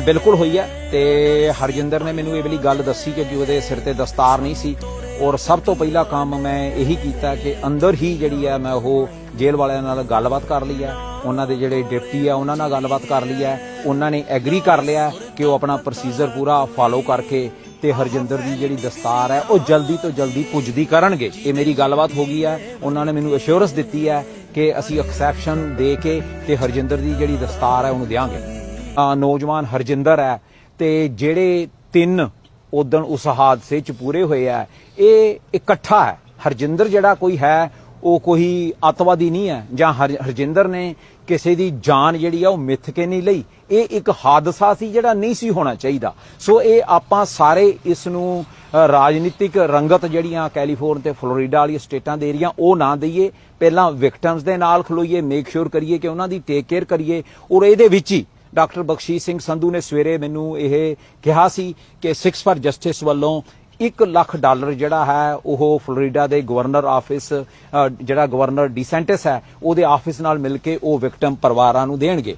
ਬਿਲਕੁਲ ਹੋਈ ਹੈ ਤੇ ਹਰਜਿੰਦਰ ਨੇ ਮੈਨੂੰ ਇਹ ਵਾਲੀ ਗੱਲ ਦੱਸੀ ਕਿ ਉਹਦੇ ਸਿਰ ਤੇ ਦਸਤਾਰ ਨਹੀਂ ਸੀ ਔਰ ਸਭ ਤੋਂ ਪਹਿਲਾ ਕੰਮ ਮੈਂ ਇਹੀ ਕੀਤਾ ਕਿ ਅੰਦਰ ਹੀ ਜਿਹੜੀ ਹੈ ਮੈਂ ਉਹ ਜੇਲ੍ਹ ਵਾਲਿਆਂ ਨਾਲ ਗੱਲਬਾਤ ਕਰ ਲਈ ਹੈ। ਉਹਨਾਂ ਦੇ ਜਿਹੜੇ ਡਿਪਟੀ ਆ, ਉਹਨਾਂ ਨਾਲ ਗੱਲਬਾਤ ਕਰ ਲਈ ਹੈ। ਉਹਨਾਂ ਨੇ ਐਗਰੀ ਕਰ ਲਿਆ ਕਿ ਉਹ ਆਪਣਾ ਪ੍ਰੋਸੀਜਰ ਪੂਰਾ ਫਾਲੋ ਕਰਕੇ ਤੇ ਹਰਜਿੰਦਰ ਦੀ ਜਿਹੜੀ ਦਸਤਾਰ ਹੈ, ਉਹ ਜਲਦੀ ਤੋਂ ਜਲਦੀ ਪੁੱਜਦੀ ਕਰਨਗੇ। ਇਹ ਮੇਰੀ ਗੱਲਬਾਤ ਹੋ ਗਈ ਹੈ। ਉਹਨਾਂ ਨੇ ਮੈਨੂੰ ਅਸ਼ੋਰੈਂਸ ਦਿੱਤੀ ਹੈ ਕਿ ਅਸੀਂ ਐਕਸੈਪਸ਼ਨ ਦੇ ਕੇ ਤੇ ਹਰਜਿੰਦਰ ਦੀ ਜਿਹੜੀ ਦਸਤਾਰ ਹੈ, ਉਹਨੂੰ ਦੇਵਾਂਗੇ ਨੌਜਵਾਨ ਹਰਜਿੰਦਰ ਹੈ ਤੇ ਜਿਹੜੇ ਤਿੰਨ ਉਦਣ ਉਸ ਹਾਦਸੇ ਚ ਪੂਰੇ ਹੋਏ ਆ, ਇਹ ਇਕੱਠਾ ਹੈ। ਹਰਜਿੰਦਰ ਜਿਹੜਾ ਕੋਈ ਹੈ, ਉਹ ਕੋਈ ਅੱਤਵਾਦੀ ਨਹੀਂ ਹੈ ਜਾਂ ਹਰ- ਹਰਜਿੰਦਰ ਨੇ ਕਿਸੇ ਦੀ ਜਾਨ ਜਿਹੜੀ ਆ ਉਹ ਮਿੱਥ ਕੇ ਨਹੀਂ ਲਈ। ਇਹ ਇੱਕ ਹਾਦਸਾ ਸੀ ਜਿਹੜਾ ਨਹੀਂ ਸੀ ਹੋਣਾ ਚਾਹੀਦਾ। ਸੋ ਇਹ ਆਪਾਂ ਸਾਰੇ ਇਸ ਨੂੰ ਰਾਜਨੀਤਿਕ ਰੰਗਤ ਜਿਹੜੀਆਂ ਕੈਲੀਫੋਰਨ ਤੇ ਫਲੋਰੀਡਾ ਵਾਲੀ ਸਟੇਟਾਂ ਦੇ ਏਰੀਆ ਉਹ ਨਾ ਦਈਏ। ਪਹਿਲਾਂ ਵਿਕਟਮਸ ਦੇ ਨਾਲ ਖਲੋਈਏ, ਮੇਕ ਸ਼ੋਰ ਕਰੀਏ ਕਿ ਉਹਨਾਂ ਦੀ ਟੇਕ ਕੇਅਰ ਕਰੀਏ। ਔਰ ਇਹਦੇ ਵਿੱਚ ਹੀ ਡਾਕਟਰ ਬਖਸ਼ੀਸ਼ ਸਿੰਘ ਸੰਧੂ ਨੇ ਸਵੇਰੇ ਮੈਨੂੰ ਇਹ ਕਿਹਾ ਸੀ ਕਿ ਸਿਕਸ ਫਾਰ ਜਸਟਿਸ ਵੱਲੋਂ 1 ਲੱਖ ਡਾਲਰ ਜਿਹੜਾ ਹੈ, ਉਹ ਫਲੋਰੀਡਾ ਦੇ ਗਵਰਨਰ ਆਫਿਸ ਜਿਹੜਾ ਗਵਰਨਰ ਡੀਸੈਂਟਿਸ ਹੈ, ਉਹਦੇ ਆਫਿਸ ਨਾਲ ਮਿਲ ਕੇ ਉਹ ਵਿਕਟਮ ਪਰਿਵਾਰਾਂ ਨੂੰ ਦੇਣਗੇ।